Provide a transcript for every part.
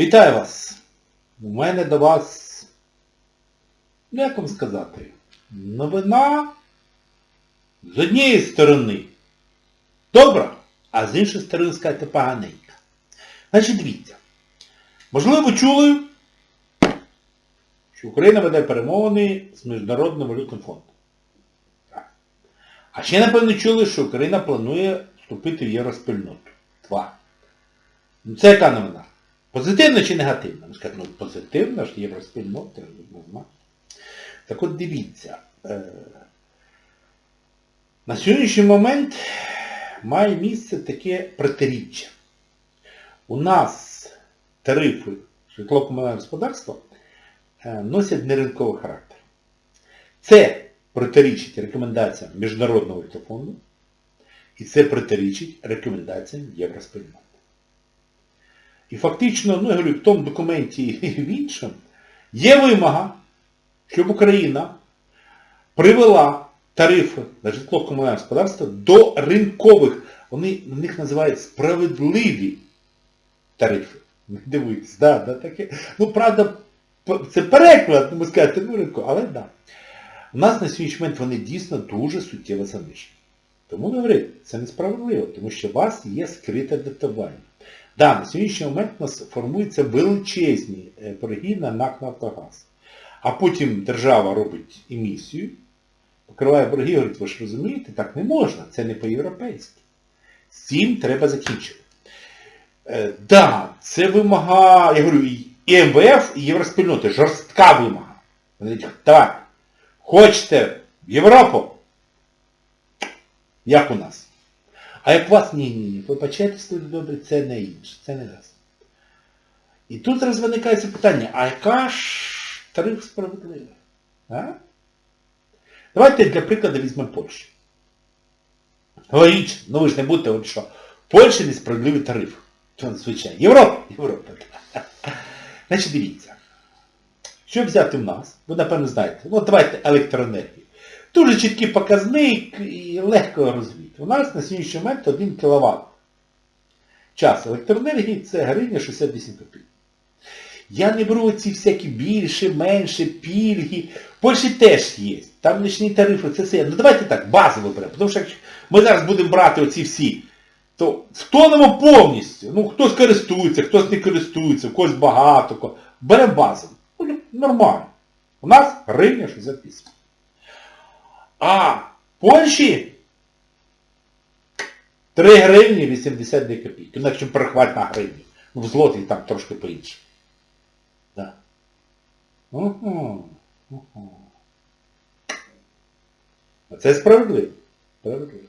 Вітаю вас! У мене до вас, ну, як вам сказати, новина з однієї сторони добра, а з іншої сторони сказати поганенька. Значить, дивіться. Можливо, ви чули, що Україна веде перемовини з Міжнародним валютним фондом. А ще, напевно, чули, що Україна планує вступити в євроспільноту. Два. Ну, Це яка новина? Позитивна чи негативна? Ну, скажуть, ну, позитивна ж євроспільнота. Так от дивіться. Е, на сьогоднішній момент має місце таке протиріччя. У нас тарифи житлово-комунального господарства е, носять неринковий характер. Це протирічить рекомендаціям Міжнародного фонду і це протирічить рекомендаціям Євроспільноти. І фактично, ну я говорю, в тому документі і в іншому є вимога, щоб Україна привела тарифи на житлово-комунальне господарство до ринкових. Вони на них називають справедливі тарифи. Дивуйтесь, да, да, таке. Ну, правда, це переклад, ми сказати, ну ринку, але так. Да. У нас на сьогоднішній момент вони дійсно дуже суттєво занижені. Тому говорить, це несправедливо, тому що у вас є скрите датування. Да, на сьогоднішній момент у нас формуються величезні е, борги на НАК «Нафтогаз». А потім держава робить емісію, покриває борги говорить, ви ж розумієте, так не можна, це не по-європейськи. З цим треба закінчити. Е, да, це вимога, я говорю, і МВФ, і Євроспільноти, жорстка вимога. Вони кажуть, так, хочете Європу? Як у нас? А як у вас ні, ні, ні, вибачайтесь, люди добрі, це не інше, це не раз. І тут зараз виникає питання, а яка ж тариф справедливий? А? Давайте для прикладу візьмемо Польщу. Логічно, ну ви ж не будете, от що. В Польщі несправедливий тариф. Це звичайно. Європа, Європа. Значить, дивіться. Що взяти в нас? Ви, напевно, знаєте. Ну, давайте електроенергію. Дуже чіткий показник і легко розвити. У нас на сьогоднішній момент 1 кВт. Час електроенергії це гривня 68 копійок. Я не беру ці всякі більше, менше, пільги. В Польщі теж є. Там нічні тарифи, це все. Ну давайте так, базово беремо. Тому що якщо ми зараз будемо брати оці всі, то втонемо повністю. Ну, хтось користується, хтось не користується, в когось багато. Беремо базово. Ну, Нормально. У нас гривня 68. А Польщі 3 гривні 82 копійки. Ну, якщо перехват на гривню. Ну, в злоті там трошки по-іншому. Да. Угу. Угу. А це справедливо. Справедливо.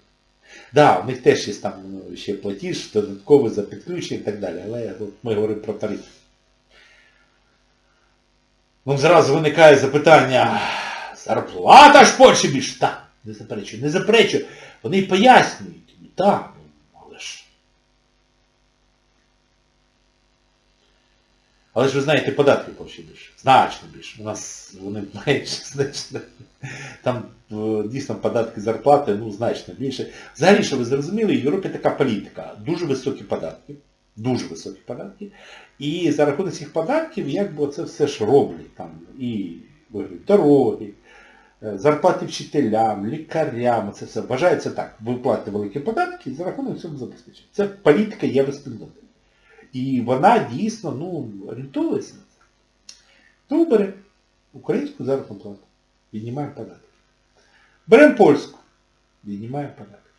Да, у них теж є там ну, ще платіж, додатковий за підключення і так далі. Але от ми говоримо про тариф. Ну, зразу виникає запитання, зарплата ж Польщі більше. Так, не заперечую, не заперечую. Вони пояснюють. Так, ну, але ж. Але ж ви знаєте, податки Польщі більше. Значно більше. У нас вони менше, значно. Там е, дійсно податки зарплати, ну, значно більше. Взагалі, що ви зрозуміли, в Європі така політика. Дуже високі податки. Дуже високі податки. І за рахунок цих податків, якби це все ж роблять. Там і дороги, зарплати вчителям, лікарям, це все. Вважається так. Ви великі податки і за рахунок цього забезпечуєте. Це політика євроспільноти. І вона дійсно ну, орієнтується на це. Тому беремо українську заробітну плату, віднімаємо податки. Беремо польську, віднімаємо податки.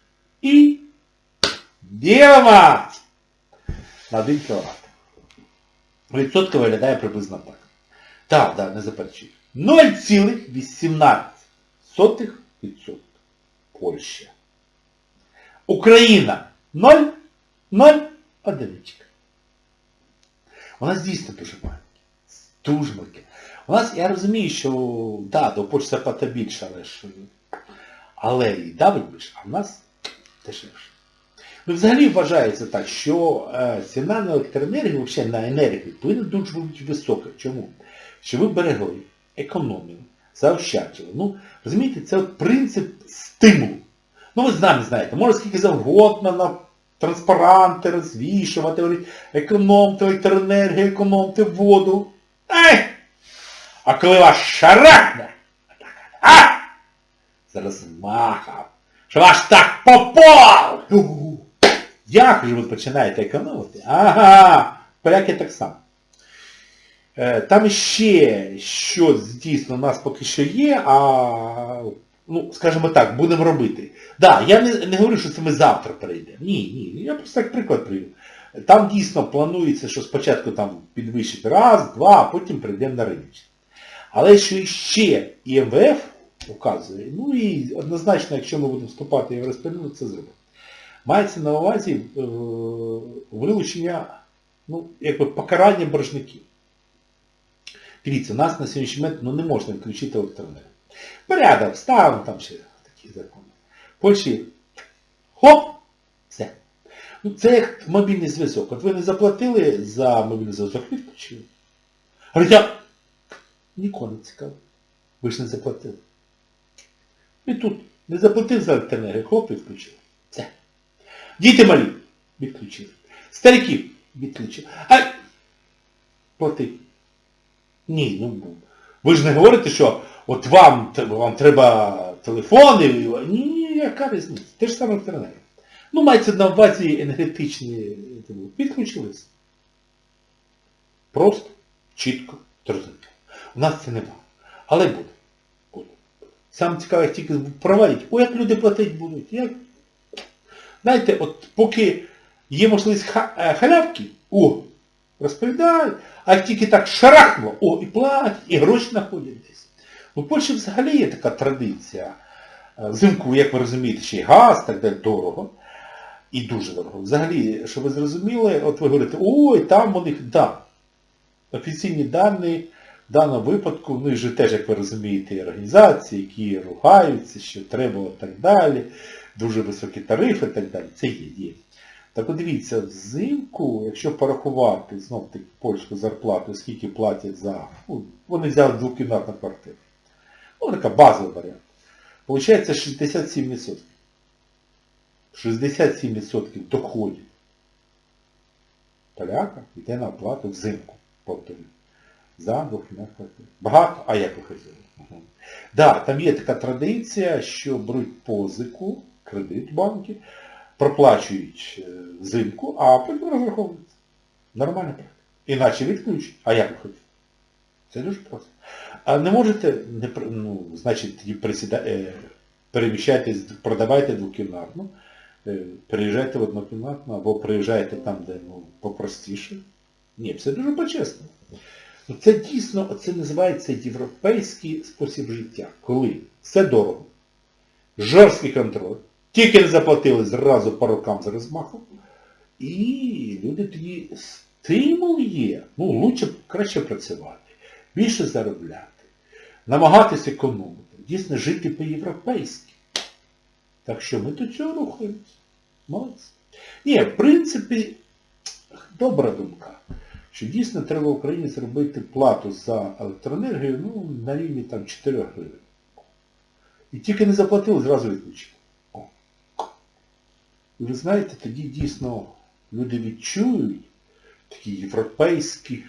І ділимо на 1 кВт. Відсотка виглядає приблизно так. Так, так, не заперечую. 0,18% Польща. Україна 0, 0, одиничка. У нас дійсно дуже маленькі. Дуже маленькі. У нас, я розумію, що да, до Польщі зарплата більша, але ж але і давить більше, а в нас дешевше. Ну, взагалі вважається так, що е, ціна на електроенергію, взагалі на енергію, повинна дуже бути висока. Чому? Що ви берегли, економили, заощаджували. Ну, розумієте, це принцип стимулу. Ну ви нами знаєте, може скільки завгодно на транспаранти розвішувати, економте електроенергію, економте воду. Ей! А коли вас шарахне, а? Зараз махав, що ваш так попав! Як же ви починаєте економити? Ага, поляки так само. Е, Там ще щось дійсно у нас поки що є, а ну, скажімо так, будемо робити. Да, я не, не говорю, що це ми завтра перейдемо. Ні, ні. Я просто так приклад привів. Там дійсно планується, що спочатку там підвищити раз, два, а потім прийдемо на риночні. Але що ще і МВФ указує, ну і однозначно, якщо ми будемо вступати в Євроспільну, це зробимо. Мається на увазі е, вилучення, ну, якби покарання боржників. Дивіться, у нас на сьогоднішній момент ну, не можна відключити електроенергію. Порядок, ставимо там ще такі закони. Польщі хоп! Все. Ну, це як мобільний зв'язок. От ви не заплатили за мобільний зв'язок, відключили. Говорить, я нікого не цікаво. Ви ж не заплатили. І тут не заплатив за електроенергію, хоп, відключили. Все. Діти малі відключили. Стариків відключили. А плати. Ні, ну ви ж не говорите, що от вам, вам треба телефони. Ні, ні, яка різниця? Те ж саме електроенергія. Ну, мається на увазі енергетичні підключились. Просто, чітко, зрозуміло. У нас це нема. Але буде. буде. Саме цікаве, як тільки проводять, о, як люди платити будуть. Як... Знаєте, от поки є можливість е, халявки, о, розповідають, а тільки так шарахнуло, о, і платять, і гроші знаходять десь. У Польщі взагалі є така традиція. Е, Взимку, як ви розумієте, ще й газ, так далі дорого. І дуже дорого. Взагалі, щоб ви зрозуміли, от ви говорите, ой, там у них, да. Офіційні дані в даному випадку, ну і ж теж, як ви розумієте, організації, які ругаються, що треба так далі, дуже високі тарифи і так далі. Це є, є. Так от дивіться, взимку, якщо порахувати знов таки польську зарплату, скільки платять за... Ну, вони взяли двокімнатну квартиру. Ну, така базовий варіант. Получається 67%. 67% доходів поляка йде на оплату взимку, повторюю. За двохкімнатну квартиру. Багато? А як ви хотіли? Угу. Да, там є така традиція, що беруть позику, кредит банки, проплачують е, взимку, а потім розраховуються. Нормально так. Іначе відключать. А як ви хотіли? Це дуже просто. А не можете, не, ну, значить, присіда... е, переміщайтесь, продавайте двокімнатну, е, переїжджайте в однокімнатну, або приїжджайте там, де ну, попростіше. Ні, все дуже по-чесному. Ну, Це дійсно, це називається європейський спосіб життя, коли все дорого, жорсткий контроль, тільки не заплатили зразу по рукам за розмахом, і люди тоді стимул є. Ну, лучше, краще працювати, більше заробляти, намагатися економити, дійсно жити по-європейськи. Так що ми до цього рухаємося. Молодці. Ні, в принципі, добра думка, що дійсно треба Україні зробити плату за електроенергію ну, на рівні там 4 гривень. І тільки не заплатили, зразу відключили. І ви знаєте, тоді дійсно люди відчують такі європейські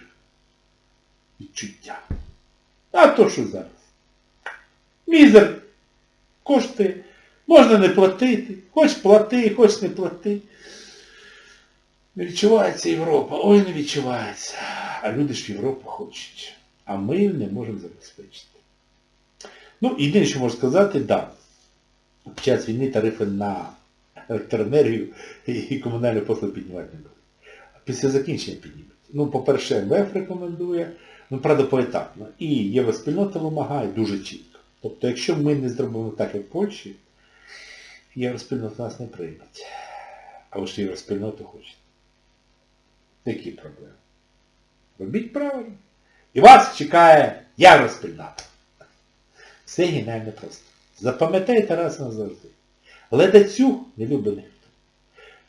відчуття. А то що зараз? Мізер коштує, можна не платити, хоч плати, хоч не плати. Не відчувається Європа, ой не відчувається. А люди ж Європу хочуть. А ми не можемо забезпечити. Ну, єдине, що можу сказати. Да, під час війни тарифи на електроенергію і комунальні послуги піднімати не будуть. Після закінчення піднімуть. Ну, по-перше, МВФ рекомендує, ну, правда, поетапно. І Євроспільнота вимагає дуже чітко. Тобто, якщо ми не зробимо так, як в Польщі, Євроспільнота нас не прийметь. А ви ж Євроспільноту хочете. Які проблеми? Робіть правильно. І вас чекає Євроспільнота. Все геніально просто. Запам'ятайте раз назавжди. Ледацюг не любить ніхто.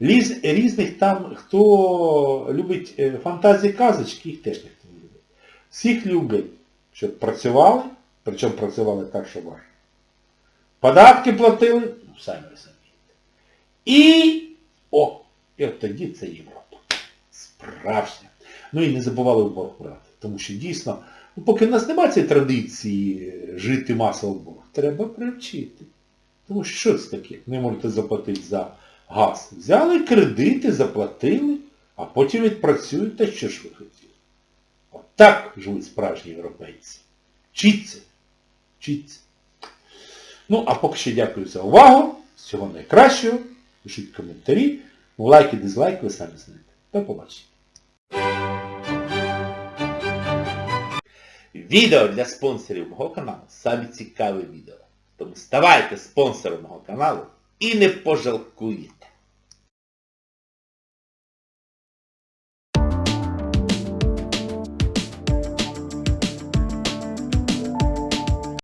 Ліз, різних там, хто любить е, фантазії казочки, їх теж ніхто не любить. Всіх люблять, щоб працювали, причому працювали так, що важко. Податки платили, ну, самі розумієте. І, о, І от тоді це Європа. Справжня. Ну і не забували в борг брати. Тому що дійсно, ну, поки в нас немає цієї традиції жити масово в борг, треба привчити. Тому що що це таке? Не можете заплатити за газ. Взяли кредити, заплатили, а потім відпрацюєте, що ж ви хотіли. От так живуть справжні європейці. Вчіться. Вчіться. Ну, а поки що дякую за увагу. Всього найкращого. Пишіть коментарі. Ну, лайки, дизлайки, ви самі знаєте. До побачення. Відео для спонсорів мого каналу самі цікаві відео. Тому ставайте спонсором мого каналу і не пожалкуєте.